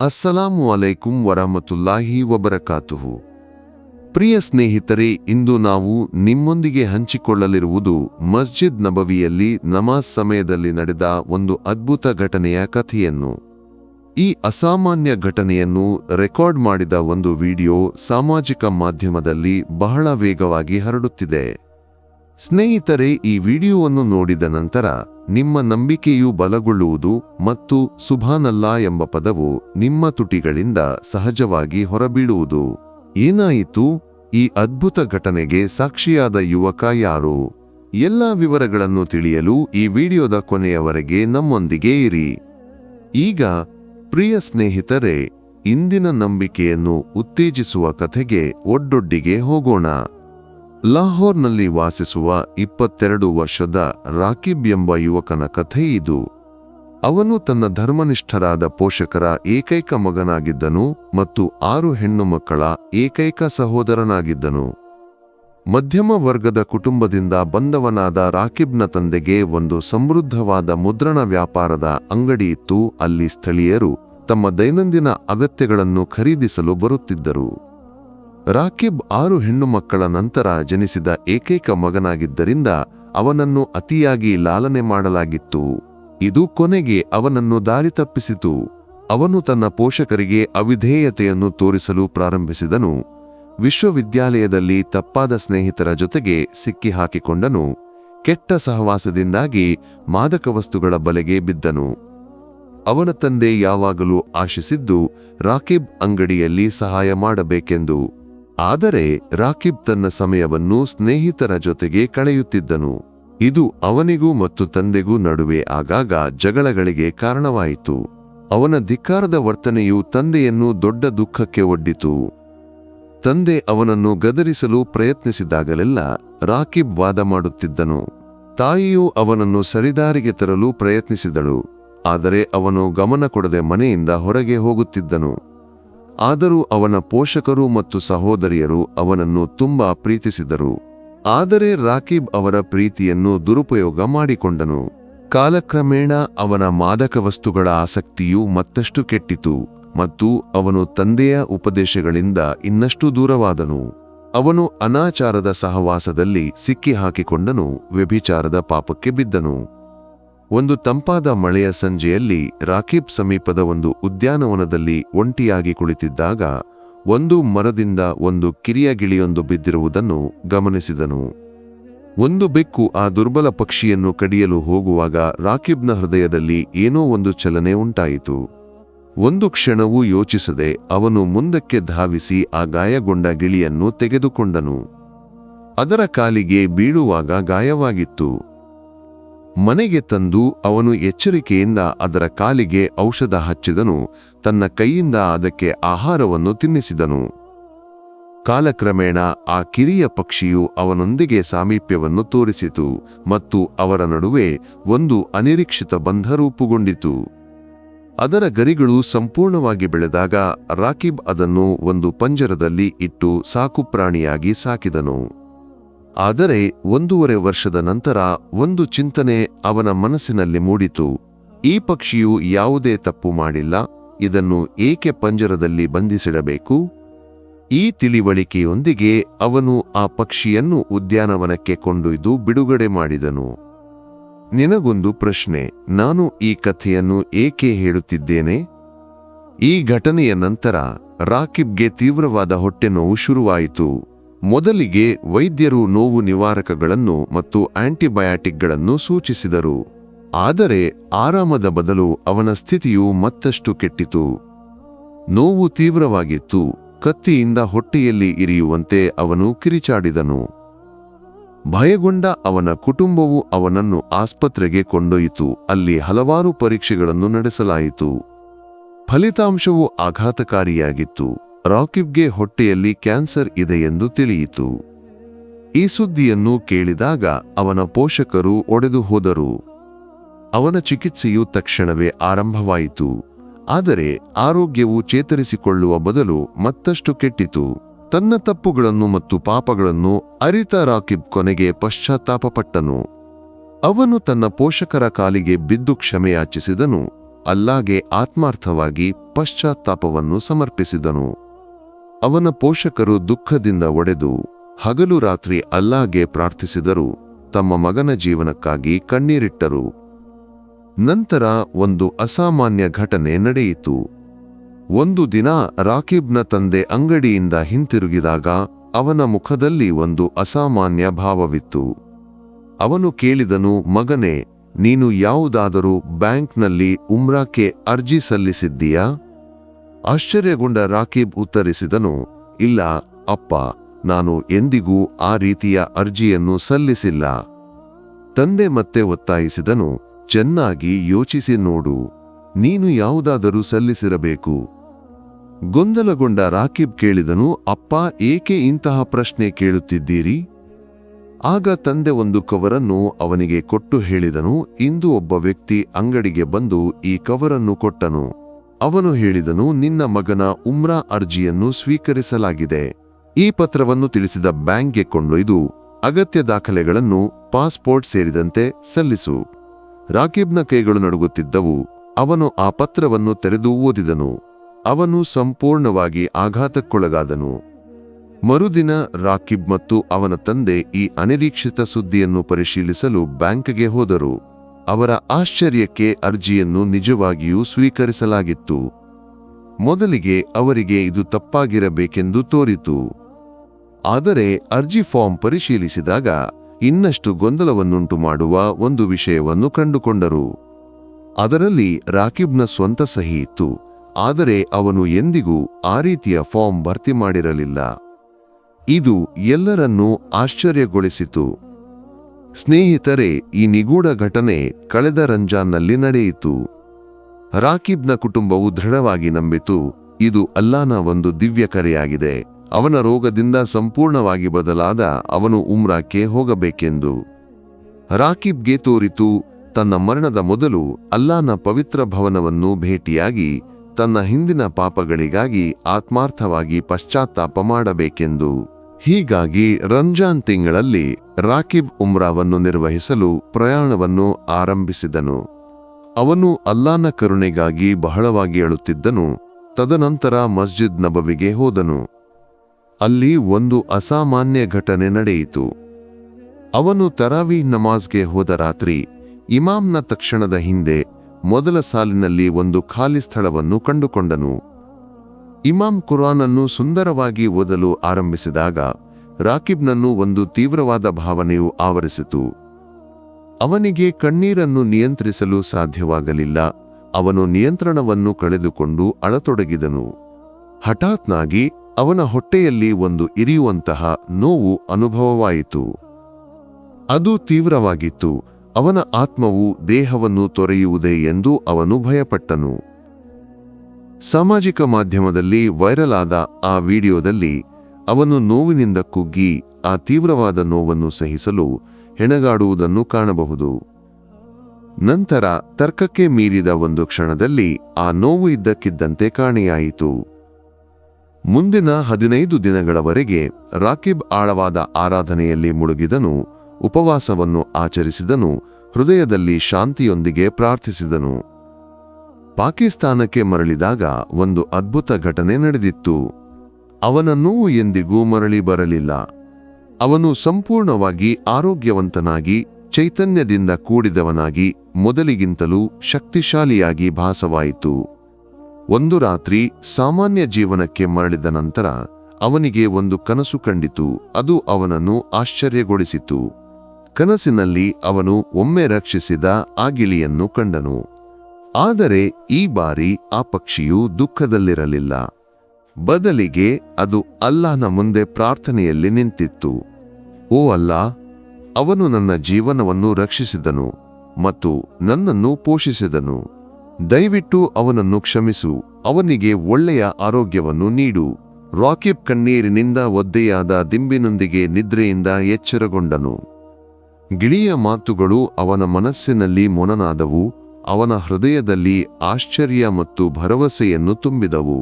ಅಸ್ಸಲಾಮು ಅಲೈಕುಂ ವರಹಮತುಲ್ಲಾಹಿ ವಬರಕಾತುಹು. ಪ್ರಿಯ ಸ್ನೇಹಿತರೆ, ಇಂದು ನಾವು ನಿಮ್ಮೊಂದಿಗೆ ಹಂಚಿಕೊಳ್ಳಲಿರುವುದು ಮಸ್ಜಿದ್ ನಬವಿಯಲ್ಲಿ ನಮಾಜ್ ಸಮಯದಲ್ಲಿ ನಡೆದ ಒಂದು ಅದ್ಭುತ ಘಟನೆಯ ಕಥೆಯನ್ನು. ಈ ಅಸಾಮಾನ್ಯ ಘಟನೆಯನ್ನು ರೆಕಾರ್ಡ್ ಮಾಡಿದ ಒಂದು ವಿಡಿಯೋ ಸಾಮಾಜಿಕ ಮಾಧ್ಯಮದಲ್ಲಿ ಬಹಳ ವೇಗವಾಗಿ ಹರಡುತ್ತಿದೆ. ಸ್ನೇಹಿತರೆ, ಈ ವಿಡಿಯೋವನ್ನು ನೋಡಿದ ನಂತರ ನಿಮ್ಮ ನಂಬಿಕೆಯು ಬಲಗೊಳ್ಳುವುದು ಮತ್ತು ಸುಭಾನಲ್ಲಾ ಎಂಬ ಪದವು ನಿಮ್ಮ ತುಟಿಗಳಿಂದ ಸಹಜವಾಗಿ ಹೊರಬೀಳುವುದು. ಏನಾಯಿತು? ಈ ಅದ್ಭುತ ಘಟನೆಗೆ ಸಾಕ್ಷಿಯಾದ ಯುವಕ ಯಾರು? ಎಲ್ಲ ವಿವರಗಳನ್ನು ತಿಳಿಯಲು ಈ ವಿಡಿಯೋದ ಕೊನೆಯವರೆಗೆ ನಮ್ಮೊಂದಿಗೆ ಇರಿ. ಈಗ, ಪ್ರಿಯ ಸ್ನೇಹಿತರೆ, ಇಂದಿನ ನಂಬಿಕೆಯನ್ನು ಉತ್ತೇಜಿಸುವ ಕಥೆಗೆ ಒಡ್ಡೊಡ್ಡಿಗೆ ಹೋಗೋಣ. ಲಾಹೋರ್ನಲ್ಲಿ ವಾಸಿಸುವ ಇಪ್ಪತ್ತೆರಡು ವರ್ಷದ ರಾಕಿಬ್ ಎಂಬ ಯುವಕನ ಕಥೆ ಇದು. ಅವನು ತನ್ನ ಧರ್ಮನಿಷ್ಠರಾದ ಪೋಷಕರ ಏಕೈಕ ಮಗನಾಗಿದ್ದನು ಮತ್ತು ಆರು ಹೆಣ್ಣು ಮಕ್ಕಳ ಏಕೈಕ ಸಹೋದರನಾಗಿದ್ದನು. ಮಧ್ಯಮ ವರ್ಗದ ಕುಟುಂಬದಿಂದ ಬಂದವನಾದ ರಾಕಿಬ್ನ ತಂದೆಗೆ ಒಂದು ಸಮೃದ್ಧವಾದ ಮುದ್ರಣ ವ್ಯಾಪಾರದ ಅಂಗಡಿ ಇತ್ತು, ಅಲ್ಲಿ ಸ್ಥಳೀಯರು ತಮ್ಮ ದೈನಂದಿನ ಅಗತ್ಯಗಳನ್ನು ಖರೀದಿಸಲು ಬರುತ್ತಿದ್ದರು. ರಾಕಿಬ್ ಆರು ಹೆಣ್ಣು ಮಕ್ಕಳ ನಂತರ ಜನಿಸಿದ ಏಕೈಕ ಮಗನಾಗಿದ್ದರಿಂದ ಅವನನ್ನು ಅತಿಯಾಗಿ ಲಾಲನೆ ಮಾಡಲಾಗಿತ್ತು. ಇದು ಕೊನೆಗೆ ಅವನನ್ನು ದಾರಿ ತಪ್ಪಿಸಿತು. ಅವನು ತನ್ನ ಪೋಷಕರಿಗೆ ಅವಿಧೇಯತೆಯನ್ನು ತೋರಿಸಲು ಪ್ರಾರಂಭಿಸಿದನು. ವಿಶ್ವವಿದ್ಯಾಲಯದಲ್ಲಿ ತಪ್ಪಾದ ಸ್ನೇಹಿತರ ಜೊತೆಗೆ ಸಿಕ್ಕಿಹಾಕಿಕೊಂಡನು. ಕೆಟ್ಟ ಸಹವಾಸದಿಂದಾಗಿ ಮಾದಕ ವಸ್ತುಗಳ ಬಲೆಗೆ ಬಿದ್ದನು. ಅವನ ತಂದೆ ಯಾವಾಗಲೂ ಆಶಿಸಿದ್ದು, ರಾಕಿಬ್ ಅಂಗಡಿಯಲ್ಲಿ ಸಹಾಯ ಮಾಡಬೇಕೆಂದು. ಆದರೆ ರಾಕಿಬ್ ತನ್ನ ಸಮಯವನ್ನು ಸ್ನೇಹಿತರ ಜೊತೆಗೆ ಕಳೆಯುತ್ತಿದ್ದನು. ಇದು ಅವನಿಗೂ ಮತ್ತು ತಂದೆಗೂ ನಡುವೆ ಆಗಾಗ ಜಗಳಗಳಿಗೆ ಕಾರಣವಾಯಿತು. ಅವನ ಧಿಕ್ಕಾರದ ವರ್ತನೆಯು ತಂದೆಯನ್ನು ದೊಡ್ಡ ದುಃಖಕ್ಕೆ ಒಡ್ಡಿತು. ತಂದೆ ಅವನನ್ನು ಗದರಿಸಲು ಪ್ರಯತ್ನಿಸಿದಾಗಲೆಲ್ಲ ರಾಕಿಬ್ ವಾದ ಮಾಡುತ್ತಿದ್ದನು. ತಾಯಿಯು ಅವನನ್ನು ಸರಿದಾರಿಗೆ ತರಲು ಪ್ರಯತ್ನಿಸಿದಳು. ಆದರೆ ಅವನು ಗಮನ ಕೊಡದೆ ಮನೆಯಿಂದ ಹೊರಗೆ ಹೋಗುತ್ತಿದ್ದನು. ಆದರೂ ಅವನ ಪೋಷಕರು ಮತ್ತು ಸಹೋದರಿಯರು ಅವನನ್ನು ತುಂಬಾ ಪ್ರೀತಿಸಿದರು. ಆದರೆ ರಾಕಿಬ್ ಅವರ ಪ್ರೀತಿಯನ್ನು ದುರುಪಯೋಗ ಮಾಡಿಕೊಂಡನು. ಕಾಲಕ್ರಮೇಣ ಅವನ ಮಾದಕ ವಸ್ತುಗಳ ಆಸಕ್ತಿಯು ಮತ್ತಷ್ಟು ಕೆಟ್ಟಿತು ಮತ್ತು ಅವನು ತಂದೆಯ ಉಪದೇಶಗಳಿಂದ ಇನ್ನಷ್ಟು ದೂರವಾದನು. ಅವನು ಅನಾಚಾರದ ಸಹವಾಸದಲ್ಲಿ ಸಿಕ್ಕಿಹಾಕಿಕೊಂಡನು, ವ್ಯಭಿಚಾರದ ಪಾಪಕ್ಕೆ ಬಿದ್ದನು. ಒಂದು ತಂಪಾದ ಮಳೆಯ ಸಂಜೆಯಲ್ಲಿ ರಾಕೀಬ್ ಸಮೀಪದ ಒಂದು ಉದ್ಯಾನವನದಲ್ಲಿ ಒಂಟಿಯಾಗಿ ಕುಳಿತಿದ್ದಾಗ ಒಂದು ಮರದಿಂದ ಒಂದು ಕಿರಿಯ ಗಿಳಿಯೊಂದು ಬಿದ್ದಿರುವುದನ್ನು ಗಮನಿಸಿದನು. ಒಂದು ಬೆಕ್ಕು ಆ ದುರ್ಬಲ ಪಕ್ಷಿಯನ್ನು ಕಡಿಯಲು ಹೋಗುವಾಗ ರಾಕೀಬ್ನ ಹೃದಯದಲ್ಲಿ ಏನೋ ಒಂದು ಚಲನೆ ಉಂಟಾಯಿತು. ಒಂದು ಕ್ಷಣವೂ ಯೋಚಿಸದೆ ಅವನು ಮುಂದಕ್ಕೆ ಧಾವಿಸಿ ಆ ಗಾಯಗೊಂಡ ಗಿಳಿಯನ್ನು ತೆಗೆದುಕೊಂಡನು. ಅದರ ಕಾಲಿಗೆ ಬೀಳುವಾಗ ಗಾಯವಾಗಿತ್ತು. ಮನೆಗೆ ತಂದು ಅವನು ಎಚ್ಚರಿಕೆಯಿಂದ ಅದರ ಕಾಲಿಗೆ ಔಷಧ ಹಚ್ಚಿದನು, ತನ್ನ ಕೈಯಿಂದ ಅದಕ್ಕೆ ಆಹಾರವನ್ನು ತಿನ್ನಿಸಿದನು. ಕಾಲಕ್ರಮೇಣ ಆ ಕಿರಿಯ ಪಕ್ಷಿಯು ಅವನೊಂದಿಗೆ ಸಾಮೀಪ್ಯವನ್ನು ತೋರಿಸಿತು ಮತ್ತು ಅವರ ನಡುವೆ ಒಂದು ಅನಿರೀಕ್ಷಿತ ಬಂಧ ರೂಪುಗೊಂಡಿತು. ಅದರ ಗರಿಗಳು ಸಂಪೂರ್ಣವಾಗಿ ಬೆಳೆದಾಗ ರಾಕಿಬ್ ಅದನ್ನು ಒಂದು ಪಂಜರದಲ್ಲಿ ಇಟ್ಟು ಸಾಕುಪ್ರಾಣಿಯಾಗಿ ಸಾಕಿದನು. ಆದರೆ ಒಂದೂವರೆ ವರ್ಷದ ನಂತರ ಒಂದು ಚಿಂತನೆ ಅವನ ಮನಸ್ಸಿನಲ್ಲಿ ಮೂಡಿತು. ಈ ಪಕ್ಷಿಯು ಯಾವುದೇ ತಪ್ಪು ಮಾಡಿಲ್ಲ, ಇದನ್ನು ಏಕೆ ಪಂಜರದಲ್ಲಿ ಬಂಧಿಸಿಡಬೇಕು? ಈ ತಿಳಿವಳಿಕೆಯೊಂದಿಗೆ ಅವನು ಆ ಪಕ್ಷಿಯನ್ನು ಉದ್ಯಾನವನಕ್ಕೆ ಕೊಂಡೊಯ್ದು ಬಿಡುಗಡೆ ಮಾಡಿದನು. ನಿನಗೊಂದು ಪ್ರಶ್ನೆ, ನಾನು ಈ ಕಥೆಯನ್ನು ಏಕೆ ಹೇಳುತ್ತಿದ್ದೇನೆ? ಈ ಘಟನೆಯ ನಂತರ ರಾಕಿಬ್ಗೆ ತೀವ್ರವಾದ ಹೊಟ್ಟೆನೋವು ಶುರುವಾಯಿತು. ಮೊದಲಿಗೆ ವೈದ್ಯರು ನೋವು ನಿವಾರಕಗಳನ್ನು ಮತ್ತು ಆಂಟಿಬಯಾಟಿಕ್ಗಳನ್ನು ಸೂಚಿಸಿದರು. ಆದರೆ ಆರಾಮದ ಬದಲು ಅವನ ಸ್ಥಿತಿಯು ಮತ್ತಷ್ಟು ಕೆಟ್ಟಿತು. ನೋವು ತೀವ್ರವಾಗಿತ್ತು. ಕತ್ತಿಯಿಂದ ಹೊಟ್ಟೆಯಲ್ಲಿ ಇರಿಯುವಂತೆ ಅವನು ಕಿರಿಚಾಡಿದನು. ಭಯಗೊಂಡ ಅವನ ಕುಟುಂಬವು ಅವನನ್ನು ಆಸ್ಪತ್ರೆಗೆ ಕೊಂಡೊಯ್ಯಿತು. ಅಲ್ಲಿ ಹಲವಾರು ಪರೀಕ್ಷೆಗಳನ್ನು ನಡೆಸಲಾಯಿತು. ಫಲಿತಾಂಶವು ಆಘಾತಕಾರಿಯಾಗಿತ್ತು. ರಾಕಿಬ್ಗೆ ಹೊಟ್ಟೆಯಲ್ಲಿ ಕ್ಯಾನ್ಸರ್ ಇದೆ ಎಂದು ತಿಳಿಯಿತು. ಈ ಸುದ್ದಿಯನ್ನು ಕೇಳಿದಾಗ ಅವನ ಪೋಷಕರು ಒಡೆದು ಹೋದರು. ಅವನ ಚಿಕಿತ್ಸೆಯು ತಕ್ಷಣವೇ ಆರಂಭವಾಯಿತು. ಆದರೆ ಆರೋಗ್ಯವು ಚೇತರಿಸಿಕೊಳ್ಳುವ ಬದಲು ಮತ್ತಷ್ಟು ಕೆಟ್ಟಿತು. ತನ್ನ ತಪ್ಪುಗಳನ್ನು ಮತ್ತು ಪಾಪಗಳನ್ನು ಅರಿತ ರಾಕಿಬ್ ಕೊನೆಗೆ ಪಶ್ಚಾತ್ತಾಪಪಟ್ಟನು. ಅವನು ತನ್ನ ಪೋಷಕರ ಕಾಲಿಗೆ ಬಿದ್ದು ಕ್ಷಮೆಯಾಚಿಸಿದನು. ಅಲ್ಲಾಗೆ ಆತ್ಮಾರ್ಥವಾಗಿ ಪಶ್ಚಾತ್ತಾಪವನ್ನು ಸಮರ್ಪಿಸಿದನು. ಅವನ ಪೋಷಕರು ದುಃಖದಿಂದ ಒಡೆದು ಹಗಲು ರಾತ್ರಿ ಅಲ್ಲಾಗೆ ಪ್ರಾರ್ಥಿಸಿದರು, ತಮ್ಮ ಮಗನ ಜೀವನಕ್ಕಾಗಿ ಕಣ್ಣೀರಿಟ್ಟರು. ನಂತರ ಒಂದು ಅಸಾಮಾನ್ಯ ಘಟನೆ ನಡೆಯಿತು. ಒಂದು ದಿನ ರಾಕಿಬ್ನ ತಂದೆ ಅಂಗಡಿಯಿಂದ ಹಿಂತಿರುಗಿದಾಗ ಅವನ ಮುಖದಲ್ಲಿ ಒಂದು ಅಸಾಮಾನ್ಯ ಭಾವವಿತ್ತು. ಅವನು ಕೇಳಿದನು, ಮಗನೇ, ನೀನು ಯಾವುದಾದರೂ ಬ್ಯಾಂಕ್ನಲ್ಲಿ ಉಮ್ರಾಕ್ಕೆ ಅರ್ಜಿ ಸಲ್ಲಿಸಿದ್ದೀಯಾ? ಆಶ್ಚರ್ಯಗೊಂಡ ರಾಕೀಬ್ ಉತ್ತರಿಸಿದನು, ಇಲ್ಲ, ಅಪ್ಪ, ನಾನು ಎಂದಿಗೂ ಆ ರೀತಿಯ ಅರ್ಜಿಯನ್ನು ಸಲ್ಲಿಸಿಲ್ಲ. ತಂದೆ ಮತ್ತೆ ಒತ್ತಾಯಿಸಿದನು, ಚೆನ್ನಾಗಿ ಯೋಚಿಸಿ ನೋಡು, ನೀನು ಯಾವುದಾದರೂ ಸಲ್ಲಿಸಿರಬೇಕು. ಗೊಂದಲಗೊಂಡ ರಾಕೀಬ್ ಕೇಳಿದನು, ಅಪ್ಪ, ಏಕೆ ಇಂತಹ ಪ್ರಶ್ನೆ ಕೇಳುತ್ತಿದ್ದೀರಿ? ಆಗ ತಂದೆ ಒಂದು ಕವರನ್ನು ಅವನಿಗೆ ಕೊಟ್ಟು ಹೇಳಿದನು, ಇಂದು ಒಬ್ಬ ವ್ಯಕ್ತಿ ಅಂಗಡಿಗೆ ಬಂದು ಈ ಕವರನ್ನು ಕೊಟ್ಟನು. ಅವನು ಹೇಳಿದನು, ನಿನ್ನ ಮಗನ ಉಮ್ರಾ ಅರ್ಜಿಯನ್ನು ಸ್ವೀಕರಿಸಲಾಗಿದೆ. ಈ ಪತ್ರವನ್ನು ತಿಳಿಸಿದ ಬ್ಯಾಂಕ್ಗೆ ಕೊಂಡೊಯ್ದು, ಅಗತ್ಯ ದಾಖಲೆಗಳನ್ನು, ಪಾಸ್ಪೋರ್ಟ್ ಸೇರಿದಂತೆ ಸಲ್ಲಿಸು. ರಾಕಿಬ್ನ ಕೈಗಳು ನಡುಗುತ್ತಿದ್ದವು. ಅವನು ಆ ಪತ್ರವನ್ನು ತೆರೆದು ಓದಿದನು. ಅವನು ಸಂಪೂರ್ಣವಾಗಿ ಆಘಾತಕ್ಕೊಳಗಾದನು. ಮರುದಿನ ರಾಕಿಬ್ ಮತ್ತು ಅವನ ತಂದೆ ಈ ಅನಿರೀಕ್ಷಿತ ಸುದ್ದಿಯನ್ನು ಪರಿಶೀಲಿಸಲು ಬ್ಯಾಂಕ್ಗೆ ಹೋದರು. ಅವರ ಆಶ್ಚರ್ಯಕ್ಕೆ ಅರ್ಜಿಯನ್ನು ನಿಜವಾಗಿಯೂ ಸ್ವೀಕರಿಸಲಾಗಿತ್ತು. ಮೊದಲಿಗೆ ಅವರಿಗೆ ಇದು ತಪ್ಪಾಗಿರಬೇಕೆಂದು ತೋರಿತು. ಆದರೆ ಅರ್ಜಿ ಫಾರ್ಮ್ ಪರಿಶೀಲಿಸಿದಾಗ ಇನ್ನಷ್ಟು ಗೊಂದಲವನ್ನುಂಟು ಮಾಡುವ ಒಂದು ವಿಷಯವನ್ನು ಕಂಡುಕೊಂಡರು. ಅದರಲ್ಲಿ ರಾಕಿಬ್ನ ಸ್ವಂತ ಸಹಿ ಇತ್ತು, ಆದರೆ ಅವನು ಎಂದಿಗೂ ಆ ರೀತಿಯ ಫಾರ್ಮ್ ಭರ್ತಿ ಮಾಡಿರಲಿಲ್ಲ. ಇದು ಎಲ್ಲರನ್ನೂ ಆಶ್ಚರ್ಯಗೊಳಿಸಿತು. ಸ್ನೇಹಿತರೆ, ಈ ನಿಗೂಢ ಘಟನೆ ಕಳೆದ ರಂಜಾನ್ನಲ್ಲಿ ನಡೆಯಿತು. ರಾಕಿಬ್ನ ಕುಟುಂಬವು ದೃಢವಾಗಿ ನಂಬಿತು. ಇದು ಅಲ್ಲಾನ ಒಂದು ದಿವ್ಯ ಕರೆಯಾಗಿದೆ. ಅವನ ರೋಗದಿಂದ ಸಂಪೂರ್ಣವಾಗಿ ಬದಲಾದ ಅವನು ಉಮ್ರಾಕ್ಕೆ ಹೋಗಬೇಕೆಂದು. ರಾಕಿಬ್ಗೆ ತೋರಿತು, ತನ್ನ ಮರಣದ ಮೊದಲು ಅಲ್ಲಾನ ಪವಿತ್ರ ಭವನವನ್ನು ಭೇಟಿಯಾಗಿ, ತನ್ನ ಹಿಂದಿನ ಪಾಪಗಳಿಗಾಗಿ ಆತ್ಮಾರ್ಥವಾಗಿ ಪಶ್ಚಾತ್ತಾಪ ಮಾಡಬೇಕೆಂದು. ಹೀಗಾಗಿ ರಂಜಾನ್ ತಿಂಗಳಲ್ಲಿ ರಾಕಿಬ್ ಉಮ್ರಾವನ್ನು ನಿರ್ವಹಿಸಲು ಪ್ರಯಾಣವನ್ನು ಆರಂಭಿಸಿದನು. ಅವನು ಅಲ್ಲಾನ ಕರುಣೆಗಾಗಿ ಬಹಳವಾಗಿ ಅಳುತ್ತಿದ್ದನು, ತದನಂತರ ಮಸ್ಜಿದ್ ನಬವಿಗೆ ಹೋದನು. ಅಲ್ಲಿ ಒಂದು ಅಸಾಮಾನ್ಯ ಘಟನೆ ನಡೆಯಿತು. ಅವನು ತರಾವಿ ನಮಾಜ್ಗೆ ಹೋದ ರಾತ್ರಿ, ಇಮಾಮ್ನ ತಕ್ಷಣದ ಹಿಂದೆ ಮೊದಲ ಸಾಲಿನಲ್ಲಿ ಒಂದು ಖಾಲಿ ಸ್ಥಳವನ್ನು ಕಂಡುಕೊಂಡನು. ಇಮಾಮ್ ಕುರಾನನ್ನು ಸುಂದರವಾಗಿ ಓದಲು ಆರಂಭಿಸಿದಾಗ ರಾಕಿಬ್ನನ್ನು ಒಂದು ತೀವ್ರವಾದ ಭಾವನೆಯು ಆವರಿಸಿತು. ಅವನಿಗೆ ಕಣ್ಣೀರನ್ನು ನಿಯಂತ್ರಿಸಲು ಸಾಧ್ಯವಾಗಲಿಲ್ಲ, ಅವನು ನಿಯಂತ್ರಣವನ್ನು ಕಳೆದುಕೊಂಡು ಅಳತೊಡಗಿದನು. ಹಠಾತ್ನಾಗಿ ಅವನ ಹೊಟ್ಟೆಯಲ್ಲಿ ಒಂದು ಇರಿಯುವಂತಹ ನೋವು ಅನುಭವವಾಯಿತು. ಅದು ತೀವ್ರವಾಗಿತ್ತು, ಅವನ ಆತ್ಮವು ದೇಹವನ್ನು ತೊರೆಯುವುದೇ ಎಂದು ಅವನು ಭಯಪಟ್ಟನು. ಸಾಮಾಜಿಕ ಮಾಧ್ಯಮದಲ್ಲಿ ವೈರಲ್ ಆದ ಆ ವಿಡಿಯೋದಲ್ಲಿ ಅವನು ನೋವಿನಿಂದ ಕುಗ್ಗಿ ಆ ತೀವ್ರವಾದ ನೋವನ್ನು ಸಹಿಸಲು ಹೆಣಗಾಡುವುದನ್ನು ಕಾಣಬಹುದು. ನಂತರ ತರ್ಕಕ್ಕೆ ಮೀರಿದ ಒಂದು ಕ್ಷಣದಲ್ಲಿ ಆ ನೋವು ಇದ್ದಕ್ಕಿದ್ದಂತೆ ಕಾಣೆಯಾಯಿತು. ಮುಂದಿನ ಹದಿನೈದು ದಿನಗಳವರೆಗೆ ರಾಕಿಬ್ ಆಳವಾದ ಆರಾಧನೆಯಲ್ಲಿ ಮುಳುಗಿದನು, ಉಪವಾಸವನ್ನು ಆಚರಿಸಿದನು, ಹೃದಯದಲ್ಲಿ ಶಾಂತಿಯೊಂದಿಗೆ ಪ್ರಾರ್ಥಿಸಿದನು. ಪಾಕಿಸ್ತಾನಕ್ಕೆ ಮರಳಿದಾಗ ಒಂದು ಅದ್ಭುತ ಘಟನೆ ನಡೆದಿತ್ತು. ಅವನ ನೋವು ಎಂದಿಗೂ ಮರಳಿ ಬರಲಿಲ್ಲ. ಅವನು ಸಂಪೂರ್ಣವಾಗಿ ಆರೋಗ್ಯವಂತನಾಗಿ, ಚೈತನ್ಯದಿಂದ ಕೂಡಿದವನಾಗಿ, ಮೊದಲಿಗಿಂತಲೂ ಶಕ್ತಿಶಾಲಿಯಾಗಿ ಭಾಸವಾಯಿತು. ಒಂದು ರಾತ್ರಿ ಸಾಮಾನ್ಯ ಜೀವನಕ್ಕೆ ಮರಳಿದ ನಂತರ ಅವನಿಗೆ ಒಂದು ಕನಸು ಕಂಡಿತು. ಅದು ಅವನನ್ನು ಆಶ್ಚರ್ಯಗೊಳಿಸಿತು. ಕನಸಿನಲ್ಲಿ ಅವನು ಒಮ್ಮೆ ರಕ್ಷಿಸಿದ ಆ ಕಂಡನು. ಆದರೆ ಈ ಬಾರಿ ಆ ಪಕ್ಷಿಯು ದುಃಖದಲ್ಲಿರಲಿಲ್ಲ. ಬದಲಿಗೆ ಅದು ಅಲ್ಲಾಹನ ಮುಂದೆ ಪ್ರಾರ್ಥನೆಯಲ್ಲಿ ನಿಂತಿತ್ತು. ಓ ಅಲ್ಲಾ, ಅವನು ನನ್ನ ಜೀವನವನ್ನು ರಕ್ಷಿಸಿದನು ಮತ್ತು ನನ್ನನ್ನು ಪೋಷಿಸಿದನು. ದಯವಿಟ್ಟು ಅವನನ್ನು ಕ್ಷಮಿಸು, ಅವನಿಗೆ ಒಳ್ಳೆಯ ಆರೋಗ್ಯವನ್ನು ನೀಡು. ರಾಕಿಬ್ ಕಣ್ಣೀರಿನಿಂದ ಒದ್ದೆಯಾದ ದಿಂಬಿನೊಂದಿಗೆ ನಿದ್ರೆಯಿಂದ ಎಚ್ಚರಗೊಂಡನು. ಗಿಳಿಯ ಮಾತುಗಳು ಅವನ ಮನಸ್ಸಿನಲ್ಲಿ ಮೊನನಾದವು ಅವನ ಹೃದಯದಲ್ಲಿ ಆಶ್ಚರ್ಯ ಮತ್ತು ಭರವಸೆಯನ್ನು ತುಂಬಿದವು.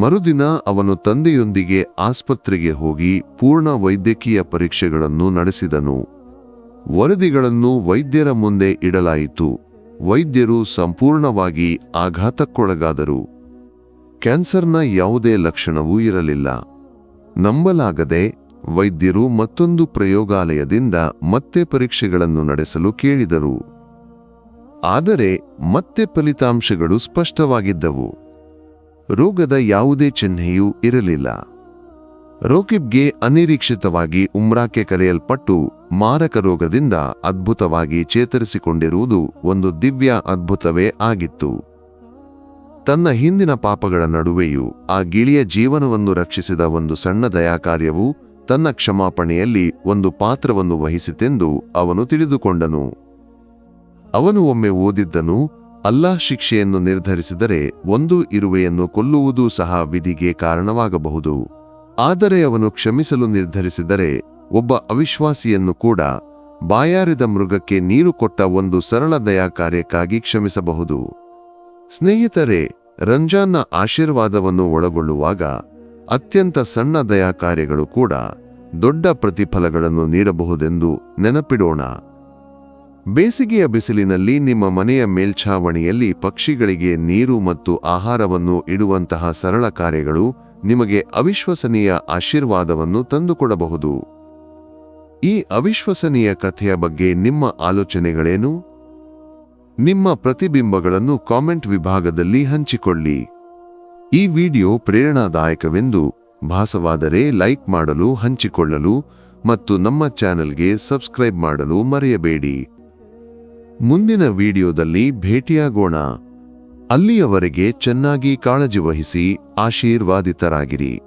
ಮರುದಿನ ಅವನು ತಂದೆಯೊಂದಿಗೆ ಆಸ್ಪತ್ರೆಗೆ ಹೋಗಿ ಪೂರ್ಣ ವೈದ್ಯಕೀಯ ಪರೀಕ್ಷೆಗಳನ್ನು ನಡೆಸಿದನು. ವರದಿಗಳನ್ನು ವೈದ್ಯರ ಮುಂದೆ ಇಡಲಾಯಿತು. ವೈದ್ಯರು ಸಂಪೂರ್ಣವಾಗಿ ಆಘಾತಕ್ಕೊಳಗಾದರು. ಕ್ಯಾನ್ಸರ್ನ ಯಾವುದೇ ಲಕ್ಷಣವೂ ಇರಲಿಲ್ಲ. ನಂಬಲಾಗದೆ ವೈದ್ಯರು ಮತ್ತೊಂದು ಪ್ರಯೋಗಾಲಯದಿಂದ ಮತ್ತೆ ಪರೀಕ್ಷೆಗಳನ್ನು ನಡೆಸಲು ಕೇಳಿದರು. ಆದರೆ ಮತ್ತೆ ಫಲಿತಾಂಶಗಳು ಸ್ಪಷ್ಟವಾಗಿದ್ದವು. ರೋಗದ ಯಾವುದೇ ಚಿಹ್ನೆಯೂ ಇರಲಿಲ್ಲ. ರೋಕಿಬ್ಗೆ ಅನಿರೀಕ್ಷಿತವಾಗಿ ಉಮ್ರಾಕ್ಕೆ ಕರೆಯಲ್ಪಟ್ಟು ಮಾರಕ ರೋಗದಿಂದ ಅದ್ಭುತವಾಗಿ ಚೇತರಿಸಿಕೊಂಡಿರುವುದು ಒಂದು ದಿವ್ಯ ಅದ್ಭುತವೇ ಆಗಿತ್ತು. ತನ್ನ ಹಿಂದಿನ ಪಾಪಗಳ ನಡುವೆಯೂ ಆ ಗಿಳಿಯ ಜೀವನವನ್ನು ರಕ್ಷಿಸಿದ ಒಂದು ಸಣ್ಣ ದಯಾಕಾರ್ಯವು ತನ್ನ ಕ್ಷಮಾಪಣೆಯಲ್ಲಿ ಒಂದು ಪಾತ್ರವನ್ನು ವಹಿಸಿತೆಂದು ಅವನು ತಿಳಿದುಕೊಂಡನು. ಅವನು ಒಮ್ಮೆ ಓದಿದ್ದನು, ಅಲ್ಲಾಹ್ ಶಿಕ್ಷೆಯನ್ನು ನಿರ್ಧರಿಸಿದರೆ ಒಂದು ಇರುವೆಯನ್ನು ಕೊಲ್ಲುವುದೂ ಸಹ ವಿಧಿಗೆ ಕಾರಣವಾಗಬಹುದು. ಆದರೆ ಅವನು ಕ್ಷಮಿಸಲು ನಿರ್ಧರಿಸಿದರೆ ಒಬ್ಬ ಅವಿಶ್ವಾಸಿಯನ್ನು ಕೂಡ ಬಾಯಾರಿದ ಮೃಗಕ್ಕೆ ನೀರು ಕೊಟ್ಟ ಒಂದು ಸರಳ ದಯಾ ಕಾರ್ಯಕ್ಕಾಗಿ ಕ್ಷಮಿಸಬಹುದು. ಸ್ನೇಹಿತರೆ, ರಂಜಾನ್ನ ಆಶೀರ್ವಾದವನ್ನು ಒಳಗೊಳ್ಳುವಾಗ ಅತ್ಯಂತ ಸಣ್ಣ ದಯಾ ಕಾರ್ಯಗಳು ಕೂಡ ದೊಡ್ಡ ಪ್ರತಿಫಲಗಳನ್ನು ನೀಡಬಹುದೆಂದು ನೆನಪಿಡೋಣ. ಬೇಸಿಗೆಯ ಬಿಸಿಲಿನಲ್ಲಿ ನಿಮ್ಮ ಮನೆಯ ಮೇಲ್ಛಾವಣಿಯಲ್ಲಿ ಪಕ್ಷಿಗಳಿಗೆ ನೀರು ಮತ್ತು ಆಹಾರವನ್ನು ಇಡುವಂತಹ ಸರಳ ಕಾರ್ಯಗಳು ನಿಮಗೆ ಅವಿಶ್ವಸನೀಯ ಆಶೀರ್ವಾದವನ್ನು ತಂದುಕೊಡಬಹುದು. ಈ ಅವಿಶ್ವಸನೀಯ ಕಥೆಯ ಬಗ್ಗೆ ನಿಮ್ಮ ಆಲೋಚನೆಗಳೇನು? ನಿಮ್ಮ ಪ್ರತಿಬಿಂಬಗಳನ್ನು ಕಾಮೆಂಟ್ ವಿಭಾಗದಲ್ಲಿ ಹಂಚಿಕೊಳ್ಳಿ. ಈ ವಿಡಿಯೋ ಪ್ರೇರಣಾದಾಯಕವೆಂದು ಭಾಸವಾದರೆ ಲೈಕ್ ಮಾಡಲು, ಹಂಚಿಕೊಳ್ಳಲು ಮತ್ತು ನಮ್ಮ ಚಾನೆಲ್ಗೆ ಸಬ್ಸ್ಕ್ರೈಬ್ ಮಾಡಲು ಮರೆಯಬೇಡಿ. ಮುಂದಿನ ವಿಡಿಯೋದಲ್ಲಿ ಭೇಟಿಯಾಗೋಣ. ಅಲ್ಲಿಯವರೆಗೆ ಚೆನ್ನಾಗಿ ಕಾಳಜಿ ವಹಿಸಿ ಆಶೀರ್ವಾದಿತರಾಗಿರಿ.